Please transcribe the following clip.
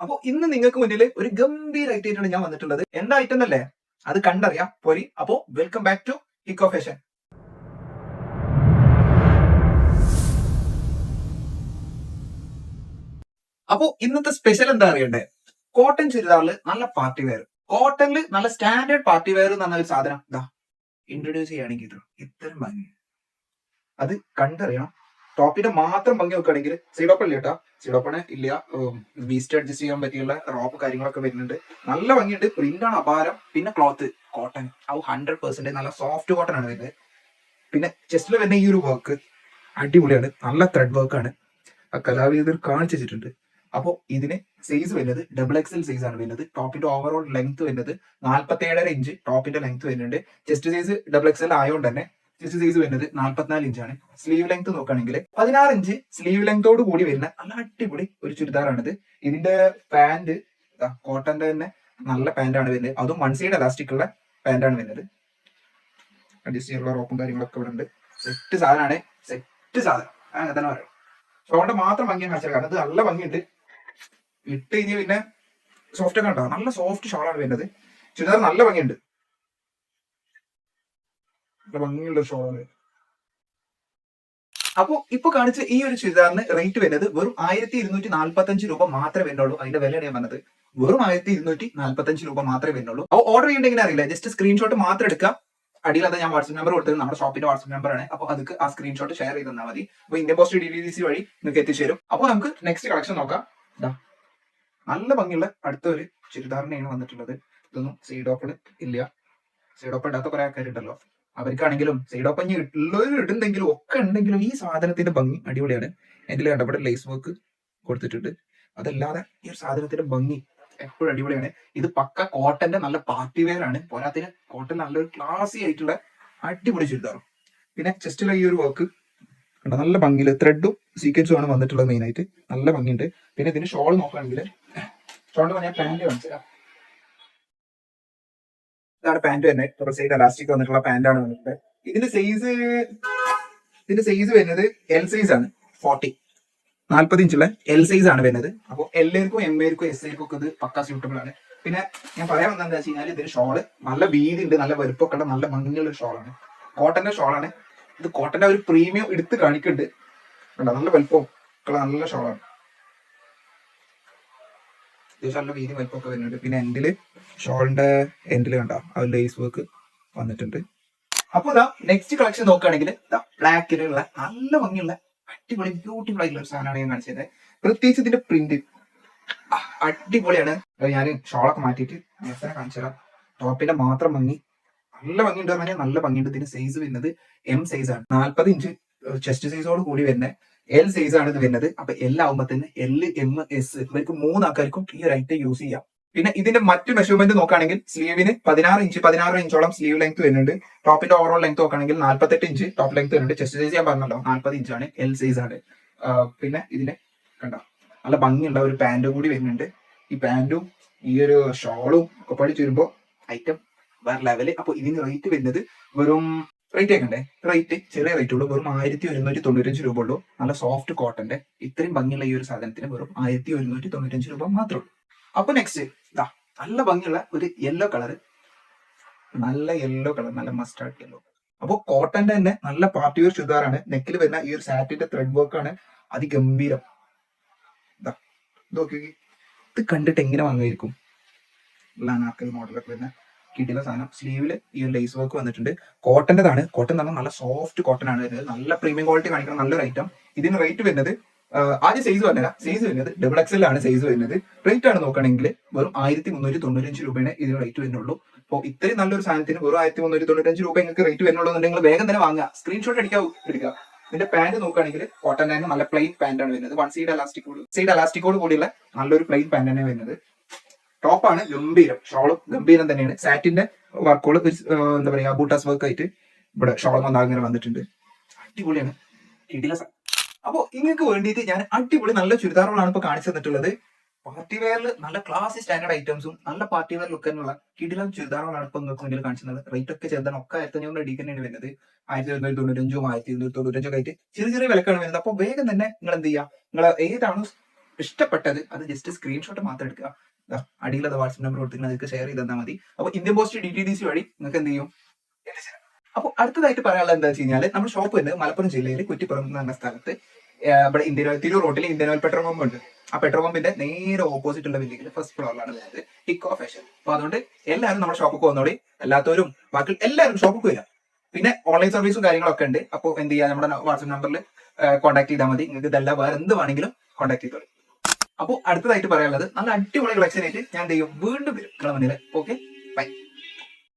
അപ്പൊ ഇന്ന് നിങ്ങൾക്ക് മുന്നിൽ ഒരു ഗംഭീര ഐറ്റായിട്ടാണ് ഞാൻ വന്നിട്ടുള്ളത്. എന്താ ഐറ്റം അല്ലേ അത് കണ്ടറിയാം. പോരി. അപ്പോ welcome back to eco fashion അപ്പോ ഇന്നത്തെ സ്പെഷ്യൽ എന്താ അറിയണ്ടേ? കോട്ടൺ ചുരിദാറിൽ നല്ല പാർട്ടി വെയർ കോട്ടണിൽ നല്ല സ്റ്റാൻഡേർഡ് പാർട്ടി വെയർ എന്ന് പറഞ്ഞ ഒരു സാധനം. ഇതാ ഇൻട്രൊഡ്യൂസ് ചെയ്യുകയാണെങ്കിൽ ഇത്ര ഭംഗി. അത് കണ്ടറിയണം. ടോപ്പിന്റെ മാത്രം ഭംഗി നോക്കുകയാണെങ്കിൽ സീഡോപ്പൺ ഇല്ല കേട്ടോ സീഡോപ്പണ് ഇല്ല വീസ്റ്റ് അഡ്ജസ്റ്റ് ചെയ്യാൻ പറ്റിയുള്ള റോപ്പ് കാര്യങ്ങളൊക്കെ വരുന്നുണ്ട്. നല്ല ഭംഗിയുണ്ട്. പ്രിന്റ് ആണ് അപാരം. പിന്നെ ക്ലോത്ത് കോട്ടൺ ഔ ഹൺഡ്രഡ് പെർസെന്റ് നല്ല സോഫ്റ്റ് കോട്ടൺ ആണ് വരുന്നത്. പിന്നെ ചെസ്റ്റിൽ വരുന്ന ഈ ഒരു വർക്ക് അടിപൊളിയാണ്. നല്ല ത്രെഡ് വർക്കാണ് ആ കലാവിധർ കാണിച്ചു വെച്ചിട്ടുണ്ട്. അപ്പോൾ ഇതിന് സൈസ് വരുന്നത് ഡബിൾ എക്സൽ സൈസ് ആണ് വരുന്നത്. ടോപ്പിന്റെ ഓവറോൾ ലെങ്ത് വരുന്നത് നാല്പത്തി ഏഴര ഇഞ്ച് ടോപ്പിന്റെ ലെങ്ത് വരുന്നുണ്ട്. ചെസ്റ്റ് സൈസ് ഡബിൾ എക്സൽ ആയതുകൊണ്ട് തന്നെ ചെസ്റ്റ് സൈസ് വരുന്നത് നാല്പത്തിനാല് ഇഞ്ചാണ് സ്ലീവ് ലെങ്ത് നോക്കുകയാണെങ്കിൽ പതിനാറ് ഇഞ്ച് സ്ലീവ് ലെങ്തോട് കൂടി വരുന്ന നല്ല അടിപൊളി ഒരു ചുരിദാറാണിത്. ഇതിന്റെ പാന്റ് കോട്ടന്റെ തന്നെ നല്ല പാന്റാണ് വരുന്നത്. അതും വൺ സൈഡ് എലാസ്റ്റിക് ഉള്ള പാന്റാണ് വരുന്നത്. അഡ്ജസ്റ്റ് ചെയ്യാനുള്ള റോപ്പും കാര്യങ്ങളൊക്കെ ഇവിടെ ഉണ്ട് സെറ്റ് സാധനമാണ് സെറ്റ് സാധനം അങ്ങനെ തന്നെ പറയാം ഷോളിന്റെ മാത്രം ഭംഗിയാണ് കാണിച്ചത് കാരണം ഇത് നല്ല ഭംഗിയുണ്ട്. ഇട്ട് കഴിഞ്ഞ് പിന്നെ സോഫ്റ്റ് ഒക്കെ ഉണ്ടാവും. നല്ല സോഫ്റ്റ് ഷോളാണ് വരുന്നത്. ചുരിദാർ നല്ല ഭംഗിയുണ്ട്. നല്ല ഭംഗിയുള്ള ഷോളാണ് അപ്പോ ഇപ്പൊ കാണിച്ച ഈ ഒരു ചുരിദാറിന് റേറ്റ് വരുന്നത് വെറും ആയിരത്തി ഇരുന്നൂറ്റി നാല്പത്തി അഞ്ച് രൂപ മാത്രമേ വരുന്നുള്ളൂ. അതിന്റെ വില ഞാൻ വന്നത് വെറും ആയിരത്തി ഇരുന്നൂറ്റി നാല്പത്തി അഞ്ച് രൂപ മാത്രമേ വരുന്നുള്ളൂ. അപ്പോൾ ഓർഡർ ചെയ്യേണ്ടെങ്കിൽ അറിയില്ല? ജസ്റ്റ് സ്ക്രീൻഷോട്ട് മാത്രം എടുക്കുക. അടിയിൽ അത് ഞാൻ വാട്സ്ആപ്പ് നമ്പർ കൊടുത്തത്. നമ്മുടെ ഷോപ്പിന്റെ വാട്സ്ആപ്പ് നമ്പർ ആണ്. അപ്പോൾ അത് ആ സ്ക്രീൻഷോട്ട് ഷെയർ ചെയ്ത് തന്നാൽ മതി. അപ്പോൾ Indian post D D C വഴി നിങ്ങൾക്ക് എത്തിച്ചു തരും അപ്പോൾ നമുക്ക് നെക്സ്റ്റ് കളക്ഷൻ നോക്കാം. നല്ല ഭംഗിയുള്ള അടുത്ത ഒരു ചുരിദാറിനെയാണ് വന്നിട്ടുള്ളത്. ഇതൊന്നും സീഡോപ്പിൾ ഇല്ല. സൈഡോപ്പൺ ഇടാത്ത കുറെ ആൾക്കാരുണ്ടല്ലോ. അവർക്കാണെങ്കിലും സൈഡോപ്പഞ്ഞി ഉള്ളൊരു ഇടുണ്ടെങ്കിലും ഒക്കെ ഉണ്ടെങ്കിലും ഈ സാധനത്തിന്റെ ഭംഗി അടിപൊളിയാണ്. എന്റെ കണ്ടപ്പോൾ ലേസ് വർക്ക് കൊടുത്തിട്ടുണ്ട്. അതല്ലാതെ ഈ ഒരു സാധനത്തിന്റെ ഭംഗി എപ്പോഴും അടിപൊളിയാണ്. ഇത് പക്ക കോട്ടന്റെ നല്ല പാർട്ടി വെയർ ആണ്. പോരാത്തിന് കോട്ടൺ നല്ലൊരു ക്ലാസി ആയിട്ടുള്ള അടിപൊളി ചുരിദാറും പിന്നെ ചെസ്റ്റിലെ ഈ ഒരു വർക്ക് കണ്ടോ? നല്ല ഭംഗിയിൽ ത്രെഡും സീക്വൻസും ആണ് വന്നിട്ടുള്ളത് മെയിൻ ആയിട്ട്. നല്ല ഭംഗിയുണ്ട്. പിന്നെ ഇതിന് ഷോൾ നോക്കുകയാണെങ്കിൽ ഷോളിന് പറഞ്ഞാൽ പാന്റ് കാണിച്ചുതരാം. ഇതാണ് പാന്റ് തന്നെ സൈഡ് അലാസ്റ്റിക് വന്നിട്ടുള്ള പാന്റാണ് വന്നിട്ട് ഇതിന്റെ സൈസ് ഇതിന്റെ സൈസ് വരുന്നത് എൽ സൈസ് ആണ്. ഫോർട്ടി നാല്പത് ഇഞ്ചുള്ള എൽ സൈസ് ആണ് വരുന്നത്. അപ്പോൾ എല്ലാവർക്കും എം എർക്കും എസ് ഐക്കും ഒക്കെ ഇത് പക്ക സ്യൂട്ടബിൾ ആണ്. പിന്നെ ഞാൻ പറയാൻ വന്നത് വെച്ച് കഴിഞ്ഞാൽ ഇതിന് ഷോൾ നല്ല വീതി ഉണ്ട് നല്ല വലുപ്പമൊക്കെ ഉള്ള നല്ല ഭംഗിയുള്ള ഷോളാണ് കോട്ടന്റെ ഷോളാണ് ഇത് കോട്ടന്റെ ഒരു പ്രീമിയം എടുത്ത് കാണിക്കുന്നുണ്ട്. കണ്ടോ? നല്ല വലുപ്പം നല്ല ഷോളാണ് അത്യാവശ്യം നല്ല വീതി വലുപ്പമൊക്കെ വരുന്നുണ്ട്. പിന്നെ എൻഡിൽ ഷോളിന്റെ എൻഡിൽ കണ്ട? ആ ലേസ് വർക്ക് വന്നിട്ടുണ്ട്. അപ്പൊ ഇതാ നെക്സ്റ്റ് കളക്ഷൻ നോക്കുകയാണെങ്കിൽ ബ്ലാക്കിലുള്ള നല്ല ഭംഗിയുള്ള അടിപൊളി ബ്യൂട്ടിഫുൾ ആയിട്ടുള്ള സാധനമാണ് ഞാൻ കാണിച്ചത്. പ്രത്യേകിച്ച് ഇതിന്റെ പ്രിന്റ് അടിപൊളിയാണ്. ഞാൻ ഷോളൊക്കെ മാറ്റിയിട്ട് നേരത്തെ കാണിച്ചു തരാം. ടോപ്പിന്റെ മാത്രം ഭംഗി. നല്ല ഭംഗിയുണ്ട് പറഞ്ഞാൽ നല്ല ഭംഗിയുണ്ട്. ഇതിന്റെ സൈസ് വരുന്നത് എം സൈസ് ആണ്. നാല്പത് ഇഞ്ച് ചെസ്റ്റ് സൈസോട് കൂടി വരുന്ന എൽ സൈസ് ആണ് ഇത് വരുന്നത്. അപ്പൊ എൽ ആവുമ്പോ തന്നെ എൽ എം എസ് ഇവർക്ക് മൂന്നാൾക്കാർക്കും ഈ ഒരു ഐറ്റം യൂസ് ചെയ്യാം. പിന്നെ ഇതിന്റെ മറ്റു മെഷർമെന്റ് നോക്കുകയാണെങ്കിൽ സ്ലീവിന് പതിനാറ് ഇഞ്ച് പതിനാറ് ഇഞ്ചോളം സ്ലീവ് ലെങ്ത് വരുന്നുണ്ട്. ടോപ്പിന്റെ ഓവറോൾ ലെങ്ത് നോക്കുകയാണെങ്കിൽ നാല്പത്തെട്ട് ഇഞ്ച് ടോപ്പ് ലെങ്ത് വരുന്നുണ്ട്. ചെസ്റ്റ് സൈസ് ഞാൻ പറഞ്ഞല്ലോ നാല്പത് ഇഞ്ചാണ് എൽ സൈസ് ആണ്. പിന്നെ ഇതിന്റെ കണ്ട നല്ല ഭംഗിയുള്ള ഒരു പാന്റും കൂടി വരുന്നുണ്ട്. ഈ പാന്റും ഈ ഒരു ഷോളും ഒക്കെ പഠിച്ചു വരുമ്പോ ഐറ്റം വേറെ ലെവൽ അപ്പൊ ഇതിന് റേറ്റ് വരുന്നത് വെറും റേറ്റ് ആക്കണ്ടേ റേറ്റ് ചെറിയ റേറ്റ് ഉള്ളൂ. വെറും ആയിരത്തി ഒരുന്നൂറ്റി തൊണ്ണൂറ്റഞ്ച് രൂപ ഉള്ളൂ. നല്ല സോഫ്റ്റ് കോട്ടന്റെ ഇത്രയും ഭംഗിയുള്ള ഈ ഒരു സാധനത്തിന് വെറും ആയിരത്തി ഒരുന്നൂറ്റി തൊണ്ണൂറ്റഞ്ച് രൂപ മാത്രമേ ഉള്ളൂ. അപ്പൊ നെക്സ്റ്റ് ഇതാ നല്ല ഭംഗിയുള്ള ഒരു യെല്ലോ കളർ നല്ല യെല്ലോ കളർ നല്ല മസ്റ്റാർഡ് യെല്ലോ അപ്പൊ കോട്ടന്റെ തന്നെ നല്ല പാർട്ടി വെയർ ചുരിദാറാണ്. നെക്കിൽ വരുന്ന ഈ ഒരു സാറ്റിന്റെ ത്രെഡ് വർക്ക് ആണ്. അതിഗംഭീരം. ഇതാ നോക്കി. ഇത് കണ്ടിട്ട് എങ്ങനെ വാങ്ങുമായിരിക്കും? ലാനാർക്കൽ മോഡലൊക്കെ വരുന്ന കിട്ടിയുള്ള സാധനം. സ്ലീവിൽ ഈ ഒരു ലേസ് വർക്ക് വന്നിട്ടുണ്ട്. കോട്ടന്റെതാണ് കോട്ടൺ എന്ന് നല്ല സോഫ്റ്റ് കോട്ടൺ ആണ് വരുന്നത്. നല്ല പ്രീമിയം ക്വാളിറ്റി കാണിക്കുന്ന നല്ലൊരു ഐറ്റം ഇതിന് റേറ്റ് വരുന്നത് ആദ്യം സൈസ് പറഞ്ഞില്ല സൈസ് വരുന്നത് ഡബിൾ എക്സൽ ആണ് സൈസ് വരുന്നത്. റേറ്റ് ആണ് നോക്കുകയാണെങ്കിൽ വെറും ആയിരത്തി മുന്നൂറ്റി തൊണ്ണൂറ്റഞ്ച് രൂപയാണ് ഇതിന് റേറ്റ് വരുന്നുള്ളൂ. അപ്പോൾ ഇത്രയും നല്ലൊരു സാധനത്തിന് വെറും ആയിരത്തി മുന്നൂറ്റി തൊണ്ണൂറ്റഞ്ച് രൂപ നിങ്ങൾക്ക് റേറ്റ് വരുന്നുള്ളൂ എന്നുണ്ടെങ്കിൽ വേഗം തന്നെ വാങ്ങുക. സ്ക്രീൻഷോട്ട് അടിക്കാവൂ എടുക്കുക. ഇതിന്റെ പാന്റ് നോക്കുകയാണെങ്കിൽ കോട്ടൺ തന്നെ നല്ല പ്ലെയിൻ പാന്റ് ആണ് വരുന്നത്. വൺ സൈഡ് അലാസ്റ്റിക്കോട് സൈഡ് അലാസ്റ്റിക്കോട് കൂടിയുള്ള നല്ലൊരു പ്ലെയിൻ പാന്റ് തന്നെ വരുന്നത്. ടോപ്പാണ് ഗംഭീരം. ഷോളും ഗംഭീരം തന്നെയാണ്. സാറ്റിന്റെ വർക്കുകൾ എന്താ പറയുക ബൂട്ടാസ് വർക്ക് ആയിട്ട് ഇവിടെ ഷോളം വന്നാൽ ഇങ്ങനെ വന്നിട്ടുണ്ട്. അടിപൊളിയാണ്. കിടില സ- ഇങ്ങക്ക് വേണ്ടിയിട്ട് ഞാൻ അടിപൊളി നല്ല ചുരിദാറുകളാണ് ഇപ്പൊ കാണിച്ചു തന്നിട്ടുള്ളത്. പാർട്ടി വെയറിൽ നല്ല ക്ലാസ് സ്റ്റാൻഡേർഡ് ഐറ്റംസും നല്ല പാർട്ടി വെയർ ലുക്കിനുള്ള കിടിലം ചുരിദാറുകളാണ് ഇപ്പൊ നിങ്ങൾക്ക് മുന്നിൽ കാണിച്ചത് റേറ്റ് ഒക്കെ ചെറുതാണ്. ഒക്കെ ആയിരത്തി അഞ്ഞൂറ് തന്നെയാണ് വരുന്നത്. ആയിരത്തി ഒരുന്നൂറ്റി തൊണ്ണൂറ്റഞ്ചും ആയിരത്തി ഇരുന്നൂറ്റി തൊണ്ണൂറ്റഞ്ചും ഒക്കെ ആയിട്ട് ചെറിയ ചെറിയ വിലക്കാണ് വരുന്നത്. അപ്പൊ വേഗം തന്നെ നിങ്ങൾ എന്ത് ചെയ്യുക നിങ്ങൾ ഏതാണോ ഇഷ്ടപ്പെട്ടത് അത് ജസ്റ്റ് സ്ക്രീൻഷോട്ട് മാത്രം എടുക്കുക. അടിയിലത് വാട്സ്ആപ്പ് നമ്പർ കൊടുത്തിട്ട് നിങ്ങൾക്ക് ഷെയർ ചെയ്ത് തന്നാൽ മതി. അപ്പൊ Indian post D T D C വഴി നിങ്ങൾക്ക് എന്ത് ചെയ്യും? എത്തിച്ചേരാം. അപ്പൊ അടുത്തതായിട്ട് പറയാനുള്ളത് എന്താ വെച്ച് കഴിഞ്ഞാൽ നമ്മുടെ ഷോപ്പ് ഉണ്ട് മലപ്പുറം ജില്ലയിൽ കുറ്റിപ്പുറം എന്ന് പറഞ്ഞ സ്ഥലത്ത് ഇവിടെ ഇന്ത്യൻ ഓയിൽ തിരൂർ റോഡിൽ ഇന്ത്യൻ ഓയിൽ പെട്രോൾ പമ്പ് ഉണ്ട്. ആ പെട്രോൾ പമ്പിന്റെ നേരെ ഓപ്പോസിറ്റ് ഉള്ള ബിൽഡിംഗിൽ ഫസ്റ്റ് ഫ്ലോറിലാണ് വരുന്നത് ടിക്കോ ഫാഷൻ അപ്പൊ അതുകൊണ്ട് എല്ലാവരും നമ്മുടെ ഷോപ്പിൽ വന്നോളി അല്ലാത്തവരും ബാക്കി എല്ലാവരും ഷോപ്പിൽ വരാം. പിന്നെ ഓൺലൈൻ സർവീസും കാര്യങ്ങളൊക്കെ ഉണ്ട്. അപ്പോൾ എന്ത് ചെയ്യാം? നമ്മുടെ വാട്സ്ആപ്പ് നമ്പറിൽ കോൺടാക്ട് ചെയ്താൽ മതി. നിങ്ങൾക്ക് ഇതെല്ലാം വേറെ എന്ത് വേണമെങ്കിലും കോൺടാക്ട് ചെയ്തോളൂ. അപ്പോൾ അടുത്തതായിട്ട് പറയാനുള്ളത് നല്ല അടിപൊളി കളക്ഷൻ ആയിട്ട് ഞാൻ എന്ത് ചെയ്യും വീണ്ടും വരും. നിങ്ങളെ മുന്നിൽ ഓക്കെ